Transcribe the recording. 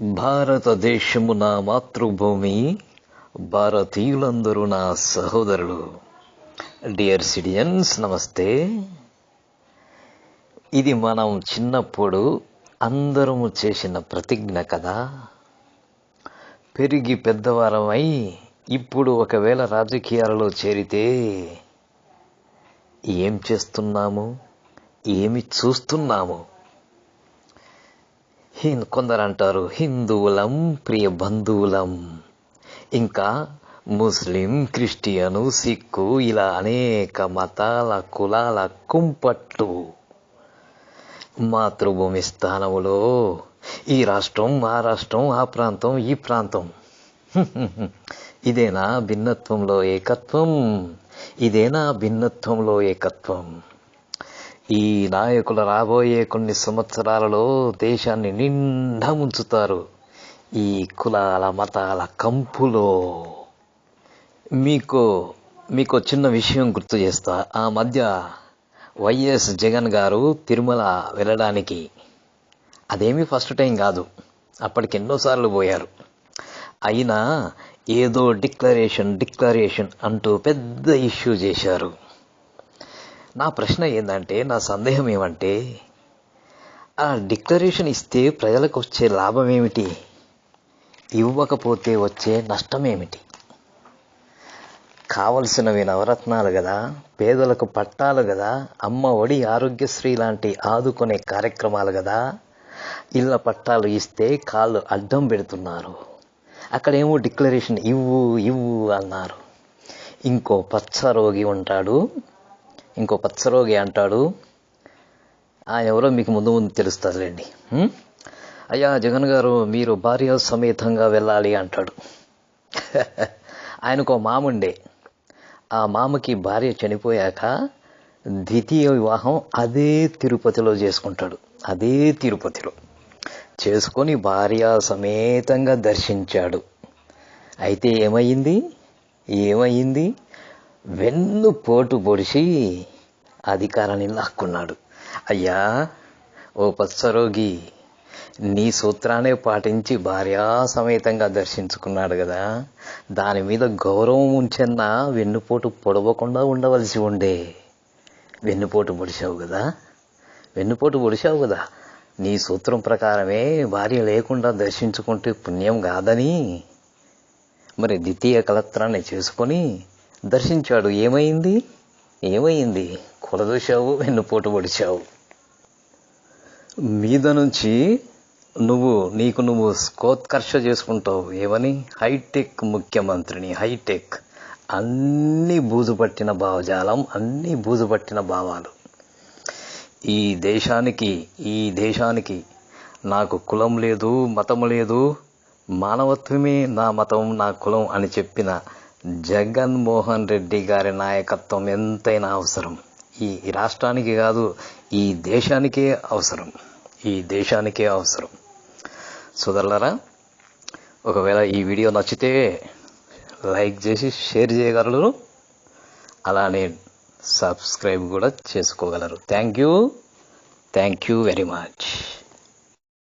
భారతదేశము నా మాతృభూమి భారతీయులందరూ నా సహోదరులు. డియర్ సిటిజన్స్ నమస్తే. ఇది మనం చిన్నప్పుడు అందరము చేసిన ప్రతిజ్ఞ కదా. పెరిగి పెద్దవారమై ఇప్పుడు ఒకవేళ రాజకీయాలలో చేరితే ఏం చేస్తున్నాము? ఏమి చూస్తున్నాము? హిన్ కొందరు అంటారు హిందువులం ప్రియ బంధువులం. ఇంకా ముస్లిం క్రిస్టియను సిక్కు ఇలా అనేక మతాల కులాల కుంపట్టు మాతృభూమి స్థానములో ఈ రాష్ట్రం ఆ రాష్ట్రం ఆ ప్రాంతం ఈ ప్రాంతం. ఇదేనా భిన్నత్వంలో ఏకత్వం? ఇదేనా భిన్నత్వంలో ఏకత్వం? ఈ నాయకులు రాబోయే కొన్ని సంవత్సరాలలో దేశాన్ని నిండా ముంచుతారు. ఈ కులాల మతాల కంపులో. మీకు మీకు చిన్న విషయం గుర్తు చేస్తా. ఆ మధ్య వైఎస్ జగన్ గారు తిరుమల వెళ్ళడానికి. అదేమి ఫస్ట్ టైం కాదు. అప్పటికి ఎన్నోసార్లు పోయారు. అయినా ఏదో డిక్లరేషన్ డిక్లరేషన్ అంటూ పెద్ద ఇష్యూ చేశారు. నా ప్రశ్న ఏంటంటే నా సందేహం ఏమంటే ఆ డిక్లరేషన్ ఇస్తే ప్రజలకు వచ్చే లాభం ఏమిటి? ఇవ్వకపోతే వచ్చే నష్టం ఏమిటి? కావలసినవి నవరత్నాలు కదా పేదలకు పట్టాలు కదా అమ్మ ఒడి ఆరోగ్యశ్రీ లాంటి ఆదుకునే కార్యక్రమాలు కదా ఇళ్ళ పట్టాలు ఇస్తే కాళ్ళు అడ్డం పెడుతున్నారు. అక్కడేమో డిక్లరేషన్ ఇవ్వు ఇవ్వు అన్నారు. ఇంకో పచ్చ రోగి ఉంటాడు ఇంకో పచ్చరోగి అంటాడు. ఆయన ఎవరో మీకు ముందు ముందు తెలుస్తారులేండి. అయ్యా జగన్ గారు మీరు భార్య సమేతంగా వెళ్ళాలి అంటాడు. ఆయనకు మాముండే ఆ మామకి భార్య చనిపోయాక ద్వితీయ వివాహం అదే తిరుపతిలో చేసుకుంటాడు. అదే తిరుపతిలో. చేసుకొని భార్య సమేతంగా దర్శించాడు. అయితే ఏమయ్యింది ఏమయ్యింది వెన్ను పోటు పొడిచి అధికారాన్ని లాక్కున్నాడు. అయ్యా ఓ పచ్చరోగి నీ సూత్రానే పాటించి భార్యా సమేతంగా దర్శించుకున్నాడు కదా. దాని మీద గౌరవం ఉంచెన్నా వెన్నుపోటు పొడవకుండా ఉండవలసి ఉండే. వెన్నుపోటు పొడిచావు కదా. వెన్నుపోటు పొడిచావు కదా. నీ సూత్రం ప్రకారమే భార్య లేకుండా దర్శించుకుంటే పుణ్యం కాదని. మరి ద్వితీయ కలత్రాన్ని చేసుకొని దర్శించాడు. ఏమైంది? ఏమైంది? కులదూశావు వెన్నుపోటు పొడిచావు. మీద నుంచి నువ్వు నీకు నువ్వు స్కోత్కర్ష చేసుకుంటావు. ఏమని? హైటెక్ ముఖ్యమంత్రిని. హైటెక్. అన్ని బూజుపట్టిన భావజాలం అన్ని బూజుపట్టిన భావాలు. ఈ దేశానికి ఈ దేశానికి నాకు కులం లేదు మతం లేదు. మానవత్వమే నా మతం నా కులం అని చెప్పిన జగన్మోహన్ రెడ్డి గారి నాయకత్వం ఎంతైనా అవసరం. ఈ రాష్ట్రానికి కాదు ఈ దేశానికే అవసరం. ఈ దేశానికే అవసరం. సోదరులారా ఒకవేళ ఈ వీడియో నచ్చితే లైక్ చేసి షేర్ చేయగలరు. అలానే సబ్స్క్రైబ్ కూడా చేసుకోగలరు. Thank you. Thank you very much.